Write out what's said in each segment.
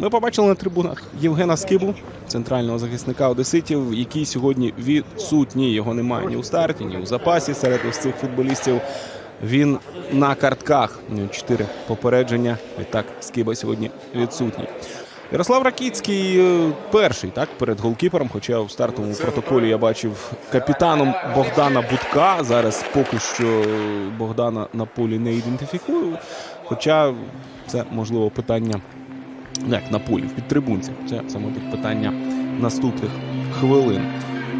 Ми побачили на трибунах Євгена Скибу, центрального захисника одеситів, який сьогодні відсутній. Його немає ні у старті, ні у запасі серед ось цих футболістів. Він на картках. Чотири попередження. Відтак Скиба сьогодні відсутній. Ярослав Ракіцький е, перший так перед голкіпером. Хоча в стартовому протоколі я бачив капітаном Богдана Будка. Зараз поки що Богдана на полі не ідентифікую. Хоча це можливо питання ну, як на полі в підтрибунці. Це це, мабуть, питання наступних хвилин.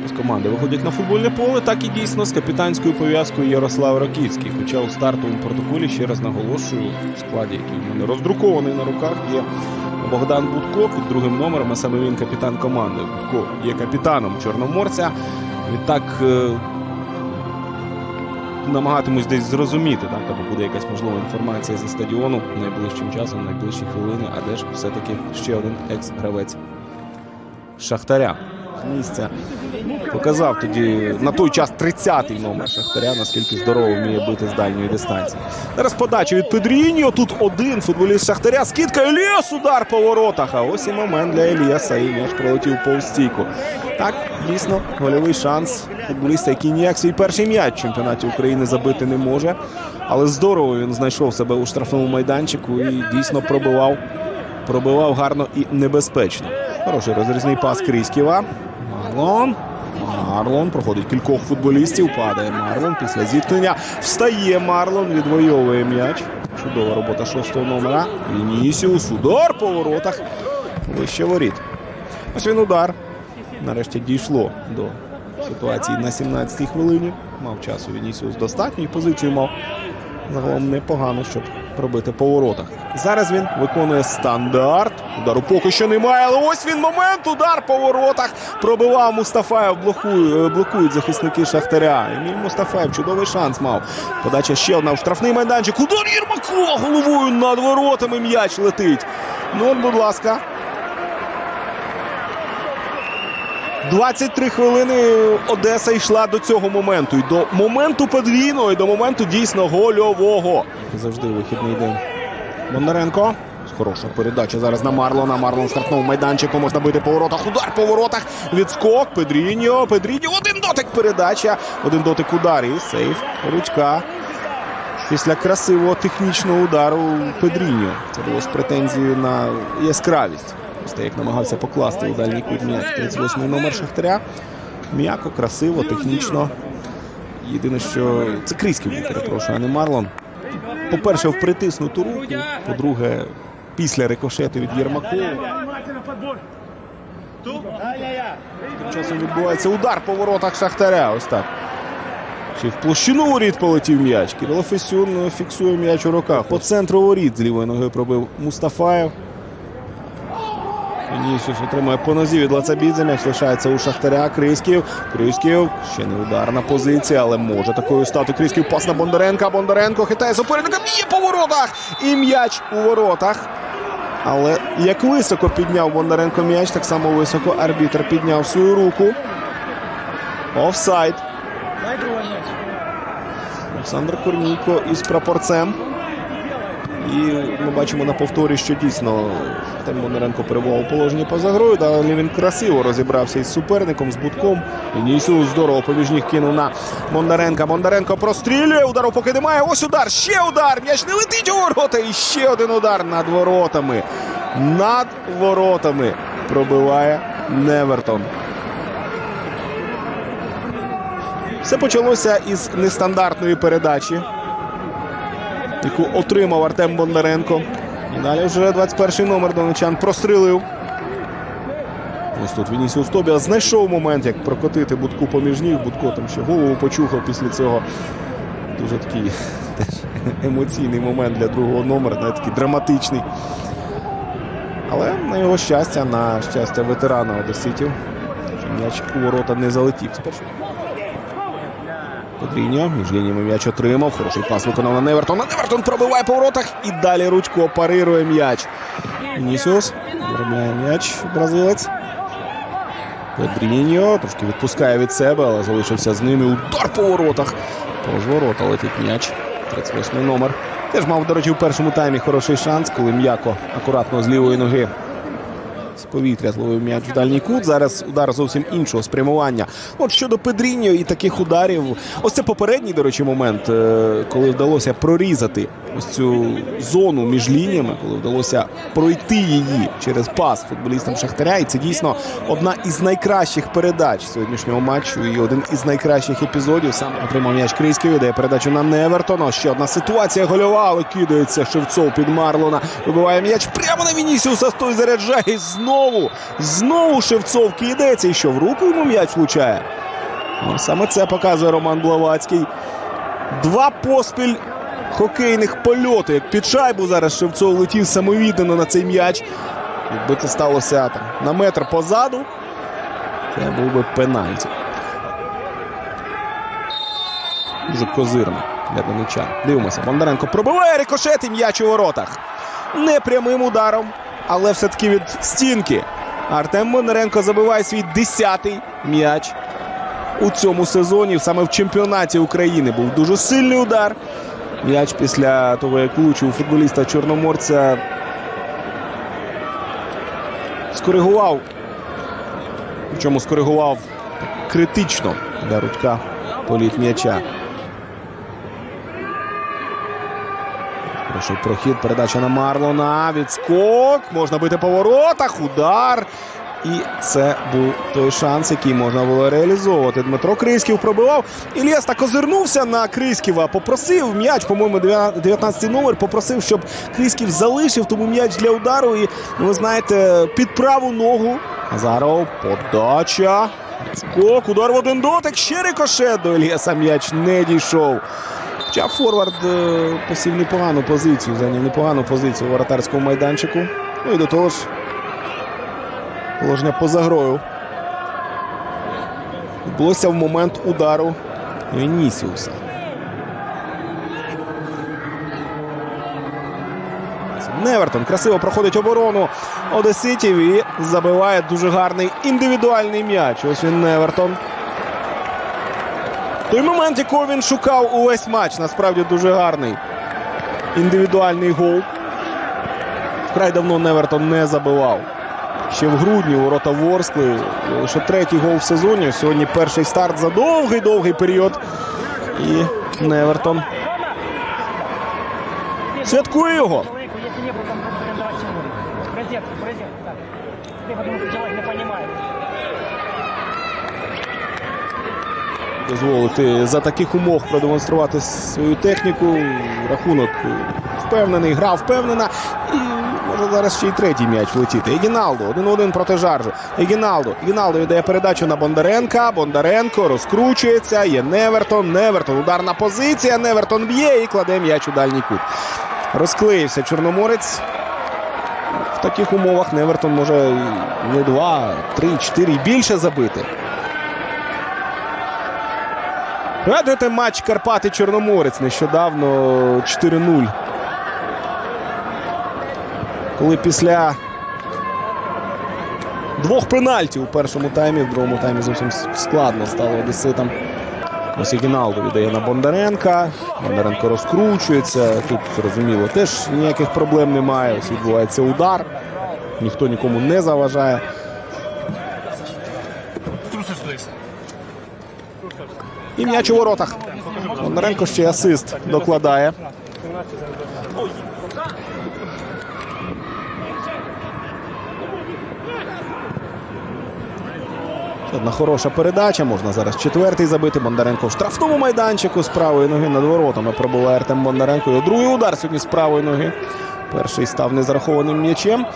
З команди виходять на футбольне поле, так і дійсно з капітанською пов'язкою Ярослав Раківський. Хоча у стартовому протоколі ще раз наголошую, в складі, який в мене роздрукований на руках, є Богдан Будко під другим номером, а саме він капітан команди. Будко є капітаном Чорноморця. Відтак е, намагатимусь десь зрозуміти, так, або буде якась можлива інформація зі стадіону найближчим часом, найближчі хвилини, а де ж все-таки ще один екс-гравець Шахтаря. Місця показав тоді на той час 30-й номер Шахтаря, наскільки здорово вміє бити з дальньої дистанції. Зараз подача від Педріньо. Тут один футболіст Шахтаря. Скидка Еліас, удар по воротах. А ось і момент для Еліаса. І м'яч пролетів повз. Так, дійсно, гольовий шанс футболіста, який ніяк свій перший м'яч в чемпіонаті України забити не може. Але здорово він знайшов себе у штрафному майданчику і дійсно пробивав. Пробивав гарно і небезпечно. Хороший розрізний пас Кріськіва. Марлон. Марлон проходить кількох футболістів. Падає Марлон після зіткнення. Встає Марлон, відвоює м'яч. Чудова робота шостого номера. Вінісіус. Удар по воротах. Вище воріт. Ось він удар. Нарешті дійшло до ситуації на 17-й хвилині. Мав часу Вінісіус достатньо і позицію мав загалом непогано, щоб пробити по воротах. Зараз він виконує стандарт. Удару поки що немає, але ось він момент. Удар по воротах. Пробивав Мустафаєв. Блокує, е, блокують захисники Шахтаря. Еміль Мустафаєв чудовий шанс мав. Подача ще одна в штрафний майданчик. Удар Єрмакова головою над воротами м'яч летить. Ну, будь ласка. 23 хвилини Одеса йшла до цього моменту. І до моменту подвійного, і до моменту дійсно гольового. Завжди вихідний день. Бондаренко. Хороша передача зараз на Марлона. Марлон в штрафному майданчику. Можна бити по воротах. Удар по воротах. Відскок. Педріньо. Педріньо. Один дотик передача. Один дотик удар. І сейф. Ручка. Після красивого технічного удару Педріньо. Це було з претензією на яскравість. Як намагався покласти у дальній кут м'яч. 38-й номер Шахтаря. М'яко, красиво, технічно. Єдине, що це Кріський був, перепрошую, а не Марлон. По-перше, в притиснуту руку. По-друге, після рикошету від Єрмакова. Тим часом відбувається удар по воротах Шахтаря. Ось так. Ще в площину воріт полетів м'яч. Кирило Фесюн фіксує м'яч у руках. По центру воріт з лівої ноги пробив Мустафаєв. Вінісіус отримує по нозі від Лацабідзе. М'яч лишається у Шахтаря. Крисків. Крисків. Ще не ударна позиція, але може такою стати. Крисків пас на Бондаренка. Бондаренко хитає суперника. Б'є по воротах. І м'яч у воротах. Але як високо підняв Бондаренко м'яч, так само високо арбітр підняв свою руку. Офсайд. Олександр Корнійко із прапорцем. І ми бачимо на повторі, що дійсно Артем Бондаренко перебував положенні поза грою. Далі він красиво розібрався із суперником, з будком. Вінісіус здорово поміж ніг кинув на Бондаренка. Бондаренко прострілює. Удару поки немає. Ось удар. Ще удар. М'яч не летить у ворота. І ще один удар над воротами. Над воротами пробиває Невертон. Все почалося із нестандартної передачі, яку отримав Артем Бондаренко. Далі вже 21-й номер донечан прострілив. Ось тут Вінісіус Тобіас знайшов момент, як прокотити будку поміж ніг. Будко там ще голову почухав після цього. Дуже такий емоційний момент для другого номера, навіть такий драматичний. Але на його щастя, на щастя ветерана Одеситів, м'яч у ворота не залетів. Спершу Подріньо між лініями м'яч отримав. Хороший пас виконав на Невертона. Невертон пробиває по воротах і далі ручко парирує м'яч. Вінісіус виробляє м'яч бразилець. Подріньо трошки відпускає від себе, але залишився з ними. Удар по воротах. Повз ворота летить м'яч. 38 номер. Теж мав, до речі, в першому таймі хороший шанс, коли м'яко акуратно з лівої ноги повітря зловив м'яч в дальній кут. Зараз удар зовсім іншого спрямування. От щодо Педріньо і таких ударів, ось це попередній, до речі, момент, е, коли вдалося прорізати ось цю зону між лініями, коли вдалося пройти її через пас футболістам Шахтаря. І це дійсно одна із найкращих передач сьогоднішнього матчу і один із найкращих епізодів. Саме отримав м'яч Крійський, видає передачу на Невертона. Ще одна ситуація гольова, кидається Шевцов під Марлона. Вибиває м'яч прямо на Вінісіуса. Той заряджає. І знову, знову Шевцов кидається. І що в руку йому м'яч влучає. Ну, саме це показує Роман Блавацький. Два поспіль хокейних польоти. Як під шайбу зараз Шевцов летів самовіддано на цей м'яч. Якби це сталося там на метр позаду, це був би пенальті. Дуже козирно для донечан. Дивимося. Бондаренко пробиває рикошет і м'яч у воротах. Не прямим ударом, але все-таки від стінки. Артем Бондаренко забиває свій десятий м'яч у цьому сезоні. Саме в чемпіонаті України був дуже сильний удар. М'яч після того, як влучив футболіста Чорноморця. Скоригував. Причому скоригував критично для Рудька політ м'яча. Хороший прохід, передача на Марлона. Відскок. Можна бити по воротах. Удар. І це був той шанс, який можна було реалізовувати. Дмитро Крисків пробивав. Ілєс так озирнувся на Крисківа. Попросив м'яч, по-моєму, 19 номер. Попросив, щоб Крисків залишив тому м'яч для удару. І ви знаєте, під праву ногу. Азаров, подача. Скок, удар в один дотик. Ще рикошет до Ільєса м'яч не дійшов. Хоча Форвард е, посів непогану позицію, зайняв непогану позицію у воротарському майданчику. Ну і до того ж, положення поза грою. Відбулося в момент удару Вінісіуса. Невертон красиво проходить оборону Одеситів і забиває дуже гарний індивідуальний м'яч. Ось він Невертон. Той момент, якого він шукав увесь матч, насправді дуже гарний. Індивідуальний гол. Вкрай давно Невертон не забивав. Ще в грудні ворота Ворскли. Лише третій гол в сезоні. Сьогодні перший старт за довгий-довгий період. І Невертон святкує його. человеку, если не было там просто арендовать символы. В розетку, в розетку, так. Я потому что человек не понимает. Дозволити за таких умов продемонструвати свою техніку. Рахунок впевнений, гра впевнена. І може зараз ще й третій м'яч влетіти. Егіналдо, один-один проти Жаржу. Егіналдо. Егіналдо віддає передачу на Бондаренка. Бондаренко розкручується. Є Невертон. Невертон. Ударна позиція. Невертон б'є і кладе м'яч у дальній кут. Розклеївся Чорноморець. В таких умовах Невертон може не два, три, чотири більше забити. Пригадуєте матч Карпати Чорноморець нещодавно 4-0. Коли після двох пенальтів у першому таймі, в другому таймі зовсім складно стало одеситам. Ось Гіналдо віддає на Бондаренка. Бондаренко розкручується. Тут зрозуміло, теж ніяких проблем немає. Ось відбувається удар. Ніхто нікому не заважає. І м'яч у воротах. Бондаренко ще й асист докладає. Одна хороша передача. Можна зараз четвертий забити. Бондаренко в штрафному майданчику з правої ноги над воротами пробуває Артем Бондаренко. І другий удар сьогодні з правої ноги. Перший став незарахованим м'ячем.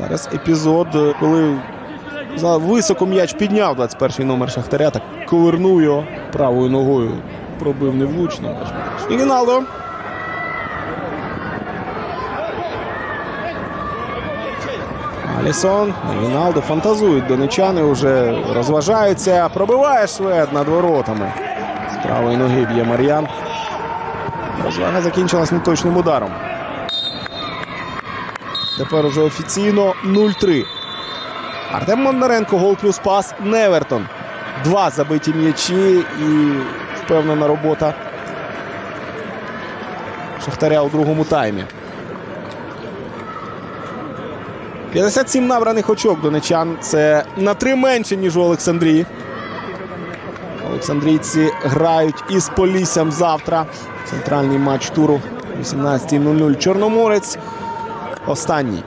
Зараз епізод, коли високо м'яч підняв 21-й номер Шахтаря, так ковернув його правою ногою. Пробив невлучно. І Гіналдо. Алісон, Віналдо фантазують донечани, вже розважаються. Пробиває швед над воротами. З правої ноги б'є Мар'ян. Розвага закінчилась неточним ударом. Тепер уже офіційно 0-3. Артем Бондаренко, гол плюс пас. Невертон. Два забиті м'ячі і впевнена робота Шахтаря у другому таймі. 57 набраних очок донечан. Це на три менше, ніж у Олександрії. Олександрійці грають із Поліссям завтра. Центральний матч туру 18.00. Чорноморець. Останній